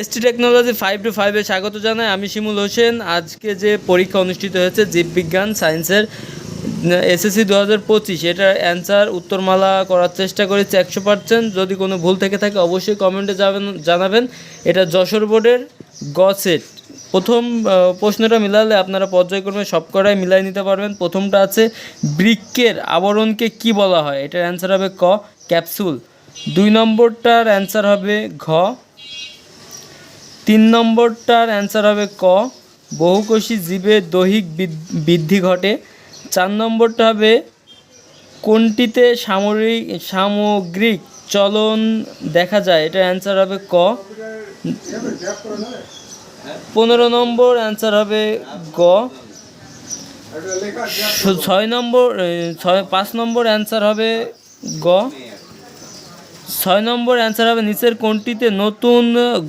ST technology five two ফাইভে স্বাগত জানাই। আমি শিমুল হোসেন। আজকে যে পরীক্ষা অনুষ্ঠিত হয়েছে জীববিজ্ঞান সায়েন্সের এসএসসি দু হাজার পঁচিশ, এটার অ্যান্সার উত্তরমালা করার চেষ্টা করেছি একশো পার্সেন্ট যদি কোনো ভুল থেকে থাকে অবশ্যই কমেন্টে যাবেন, জানাবেন। এটা যশোর বোর্ডের গ সেট প্রথম প্রশ্নটা মিলালে আপনারা পর্যায়ক্রমে সব কটাই মিলাই নিতে পারবেন। প্রথমটা আছে বৃক্কের আবরণকে কি বলা হয়? এটার অ্যান্সার হবে ক ক্যাপসুল দুই নম্বরটার অ্যান্সার হবে ঘ তিন নম্বরটার অ্যান্সার হবে ক। বহুকোষী জীবের দৈহিক বৃদ- বৃদ্ধি ঘটে। চার নম্বরটা হবে, কোনটিতে সামরিক, সামগ্রিক চলন দেখা যায়? এটার অ্যান্সার হবে ক। পনেরো নম্বর অ্যান্সার হবে গ। ছয় নম্বর ছয়, পাঁচ নম্বর অ্যান্সার হবে গ। ছয় নম্বর অ্যান্সার হবে, নিচের কোনটিতে নতুন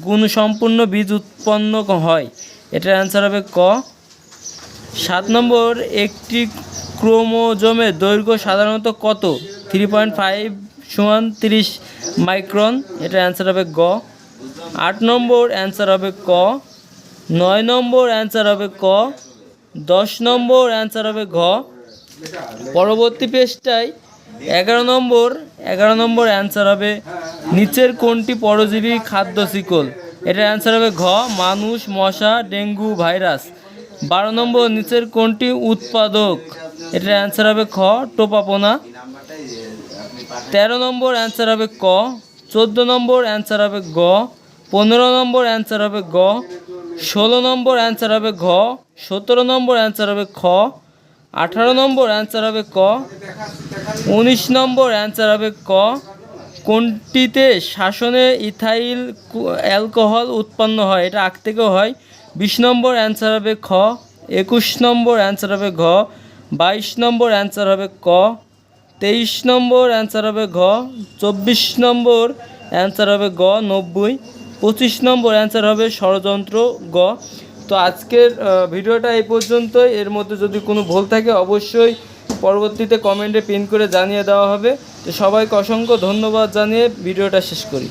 গুণসম্পন্ন বীজ উৎপন্ন হয়? এটার অ্যান্সার হবে ক। সাত নম্বর, একটি ক্রোমোজোমের দৈর্ঘ্য সাধারণত কত? থ্রি পয়েন্ট ফাইভ সমান তিরিশ মাইক্রন। এটার অ্যান্সার হবে গ। আট নম্বর অ্যান্সার হবে ক। নয় নম্বর অ্যান্সার হবে ক। দশ নম্বর অ্যান্সার হবে ঘ। পরবর্তী পেজটায় এগারো নম্বর এগারো নম্বর অ্যান্সার হবে নিচের কোনটি পরজীবী খাদ্য শিকল? এটার অ্যান্সার হবে ঘ, মানুষ, মশা, ডেঙ্গু, ভাইরাস। বারো নম্বর, নিচের কোনটি উৎপাদক? এটার অ্যান্সার হবে খ, টোপাপোনা। তেরো নম্বর অ্যান্সার হবে ক, চোদ্দ নম্বর অ্যান্সার হবে গ, পনেরো নম্বর অ্যান্সার হবে গ, ষোলো নম্বর অ্যান্সার হবে ঘ, সতেরো নম্বর অ্যান্সার হবে খ আঠারো নম্বর অ্যান্সার হবে ক। উনিশ নম্বর অ্যান্সার হবে ক। কোনটিতে শাসনে ইথাইল অ্যালকোহল উৎপন্ন হয়? এটা আগ থেকেও হয়। বিশ নম্বর অ্যান্সার হবে খ। একুশ নম্বর অ্যান্সার হবে ঘ। বাইশ নম্বর অ্যান্সার হবে ক। তেইশ নম্বর অ্যান্সার হবে ঘ। চব্বিশ নম্বর অ্যান্সার হবে গ, নব্বই। পঁচিশ নম্বর অ্যান্সার হবে ষড়যন্ত্র গ। তো আজকের ভিডিওটা এই পর্যন্তই। এর মধ্যে যদি কোনো ভুল থাকে, অবশ্যই পরবর্তীতে কমেন্টে পিন করে জানিয়ে দেওয়া হবে। তো সবাইকে অসংখ্য ধন্যবাদ জানিয়ে ভিডিওটা শেষ করি।